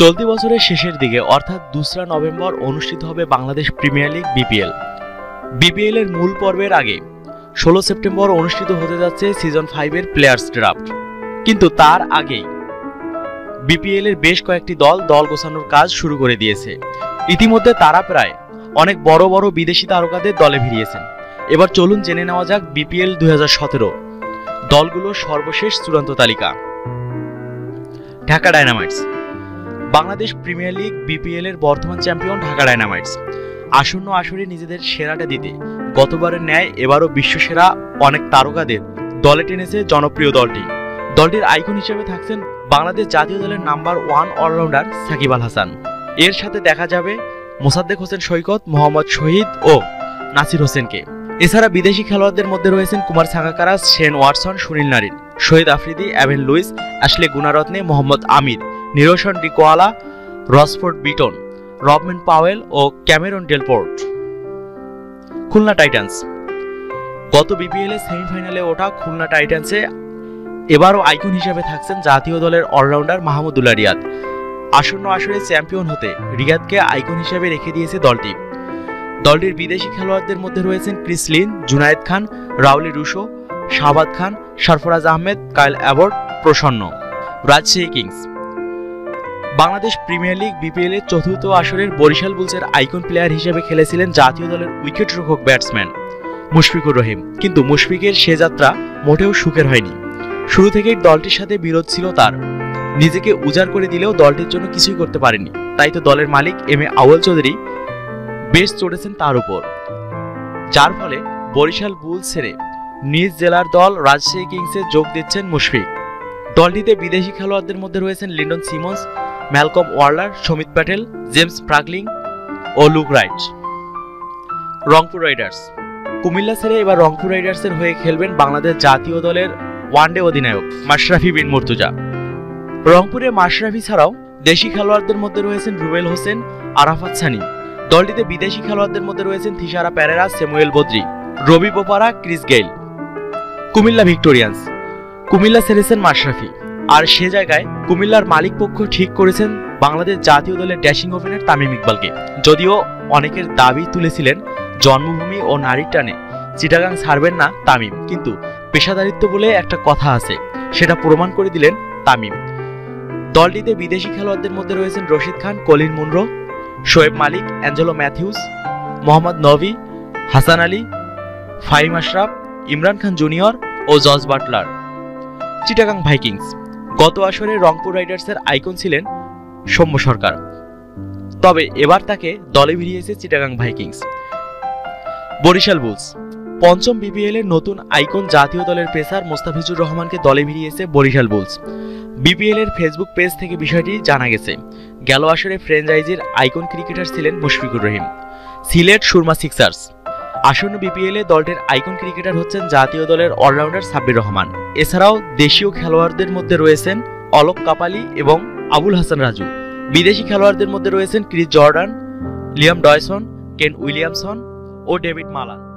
চলতি বছরের শেষের দিকে, অর্থাৎ দোসরা নভেম্বর, অনুষ্ঠিত হবে Bangladesh Premier League BPL. BPL এর মূল পর্বের আগে, ষোলো সেপ্টেম্বর অনুষ্ঠিত হতে যাচ্ছে সিজন ফাইভের প্লেয়ার্স ড্রাফট। কিন্তু তার আগেই, বিপিএল এর বেশ কয়েকটি দল দল গোছানোর কাজ শুরু করে দিয়েছে। ইতিমধ্যে তারা প্রায় অনেক বড় বড় বিদেশি তারকাদের দলে ভিড়িয়েছেন। এবার চলুন জেনে নেওয়া যাক বিপিএল দু হাজার সতেরো। দলগুলোর সর্বশেষ চূড়ান্ত তালিকা। Dhaka Dynamites. Bangladesh Premier League, BPL এর বর্তমান চ্যাম্পিয়ন ঢাকা ডায়নামাইটস। আসন্ন আসরে নিজেদের সেরাটা দিতে। গতবারের ন্যায় এবারও বিশ্বসেরা অনেক তারকাদের দলে টেনেছে জনপ্রিয় দলটি। দলটির আইকন হিসেবে থাকছেন বাংলাদেশ জাতীয় দলের number one all rounder Shakib Al Hasan. এর সাথে দেখা যাবে মোসাদ্দেক হোসেন সৈকত, মোহাম্মদ শহীদ ও নাসির হোসেনকে। এছাড়া বিদেশি খেলোয়াড়দের মধ্যে রয়েছেন Kumar Sangakkara, Shane Watson, Sunil Narine, Shahid Afridi, Evin Lewis, Asela Gunaratne Mohammad Amir. Niroshan Dickwella Ronsford Beaton, Rovman Powell ও ক্যামেরন ডেলপোর্ট। খুলনা টাইটান্স। গত বিপিএল সেমিফাইনালে ওঠা খুলনা টাইটান্সে এবারও আইকন হিসেবে থাকছেন জাতীয় দলের অলরাউন্ডার মাহমুদুল্লাহ রিয়াদ আসন্ন আসরে চ্যাম্পিয়ন হতে রিয়াদকে আইকন হিসেবে রেখে দিয়েছে দলটি। দলটির বিদেশি খেলোয়াড়দের মধ্যে রয়েছেন Chris Lynn Junaid Khan, Rilee Rossouw, Shahbad Khan, Sarfaraz Ahmed Kyle Abbott Prasanna. Rajshahi Kings. Bangladesh Premier League, BPL এর চতুর্থ আসরের বরিশাল বুলসের আইকন প্লেয়ার হিসেবে খেলেছিলেন জাতীয় দলের উইকেট রক্ষক ব্যাটসম্যান মুশফিকুর রহিম। কিন্তু মুশফিকের সে যাত্রা মোটেও সুখের হয়নি। শুরু থেকেই দলটির সাথে বিরোধ ছিল তার। নিজেকে উজাড় করে দিলেও দলটির জন্য কিছুই করতে পারেনি। তাই তো দলের মালিক এম এ আউয়াল চৌধুরী বেশ চড়েছেন তার উপর। যার ফলে বরিশাল বুলস ছেড়ে নিজ জেলার দল রাজশাহী কিংসে যোগ দিচ্ছেন মুশফিক। দলটিতে বিদেশি খেলোয়াড়দের মধ্যে রয়েছেন Lendl Simmons Malcolm Waller, Samit Patel, James Franklin ও Luke Wright. Rangpur Riders. Comilla ছেড়ে এবার রংপুর রাইডার্সের হয়ে খেলবেন বাংলাদেশ জাতীয় দলের ওয়ানডে অধিনায়ক মাশরাফি বিন মুর্তুজা। রংপুরে মাশরাফি ছাড়াও দেশি খেলোয়াড়দের মধ্যে রয়েছেন রুবেল হোসেন, আরাফাত সানি। দলটিতে বিদেশি খেলোয়াড়দের মধ্যে রয়েছেন Thisara Perera Samuel Badree, Ravi Bopara, Chris Gayle. Comilla Victorians. Comilla ছেড়েছেন মাশরাফি। আর সে জায়গায় কুমিল্লার মালিক পক্ষ ঠিক করেছেন বাংলাদেশ জাতীয় দলের ড্যাশিং ওপেনার তামিম ইকবালকে। যদিও অনেকের দাবি তুলেছিলেন জন্মভূমি ও নারীর টানে, চিটাগাং ছাড়বেন না তামিম, কিন্তু পেশাদারিত্ব বলে একটা কথা আছে, সেটা প্রমাণ করে দিলেন তামিম। দলটিতে বিদেশি খেলোয়াড়দের মধ্যে রয়েছেন Rashid Khan, Colin Munro, Shoaib Malik, Angelo Mathews, Mohammad Nabi, Hasan Ali, Faheem Ashraf, Imran Khan junior ও জজ বাটলার। চিটাগাং ভাইকিংস। গত আসরে রংপুর রাইডার্সের আইকন ছিলেন সৌম্য সরকার। তবে এবার তাকে দলে ভিড়িয়েছে চিটাগাং ভাইকিংস। বরিশাল বুলস। পঞ্চম বিপিএল এর নতুন আইকন জাতীয় দলের পেসার মোস্তাফিজুর রহমানকে দলে ভিড়িয়েছে বরিশাল বুলস। বিপিএল এর ফেসবুক পেজ থেকে বিষয়টি জানা গেছে। গেল আসরে ফ্র্যাঞ্চাইজির আইকন ক্রিকেটার ছিলেন মুশফিকুর রহিম। সিলেট সুরমা সিক্সার্স। আসন্ন বিপিএল দলটির আইকন ক্রিকেটার হচ্ছেন জাতীয় দলের অলরাউন্ডার সাব্বির রহমান। এছাড়াও দেশীয় খেলোয়াড়দের মধ্যে রয়েছেন অলক কাপালি এবং আবুল হাসান রাজু। বিদেশি খেলোয়াড়দের মধ্যে রয়েছেন Chris Jordan, Liam ডয়সন, Kane Williamson ও ডেভিড মালান।